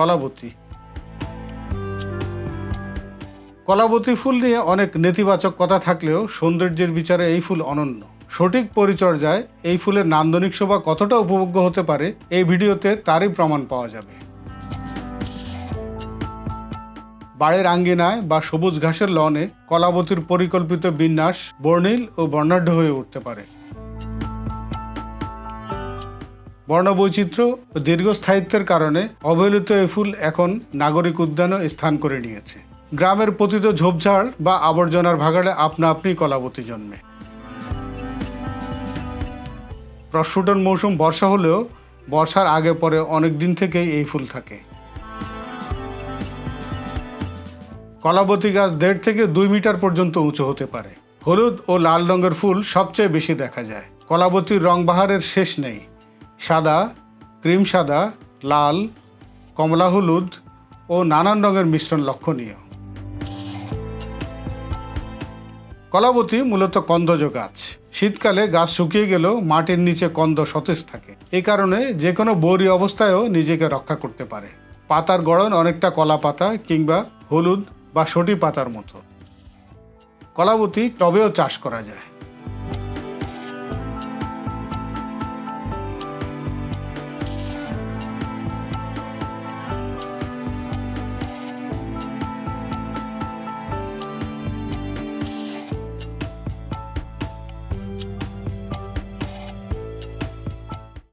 কলাবতী। কলাবতী ফুল নিয়ে অনেক নেতিবাচক কথা থাকলেও সৌন্দর্যের বিচারে এই ফুল অনন্য। সঠিক পরিচর্যায় এই ফুলের নান্দনিক শোভা কতটা উপভোগ্য হতে পারে এই ভিডিওতে তারই প্রমাণ পাওয়া যাবে। বাড়ির আঙ্গিনায় বা সবুজ ঘাসের লনে কলাবতীর পরিকল্পিত বিন্যাস বর্ণিল ও বর্ণাঢ্য হয়ে উঠতে পারে। বর্ণবৈচিত্র্য ও দীর্ঘস্থায়িত্বের কারণে অবহেলিত এই ফুল এখন নাগরিক উদ্যানও স্থান করে নিয়েছে। গ্রামের পতিত ঝোপঝাড় বা আবর্জনার ভাগাড়ে আপনা আপনি কলাবতী জন্মে। প্রস্ফুটন মৌসুম বর্ষা হলেও বর্ষার আগে পরে অনেক দিন থেকেই এই ফুল থাকে। কলাবতী গাছ দেড় থেকে দুই মিটার পর্যন্ত উঁচু হতে পারে। হলুদ ও লাল রঙের ফুল সবচেয়ে বেশি দেখা যায়। কলাবতীর রং বাহারের শেষ নেই। সাদা, ক্রিম সাদা, লাল, কমলা হলুদ ও নানান রঙের মিশ্রণ লক্ষণীয়। কলাবতী মূলত কন্দজ গাছ। শীতকালে গাছ শুকিয়ে গেলেও মাটির নিচে কন্দ সতেজ থাকে। এই কারণে যে কোনো বৌরি অবস্থায়ও নিজেকে রক্ষা করতে পারে। পাতার গড়ন অনেকটা কলা পাতা কিংবা হলুদ বা সটি পাতার মতো। কলাবতী টবেও চাষ করা যায়।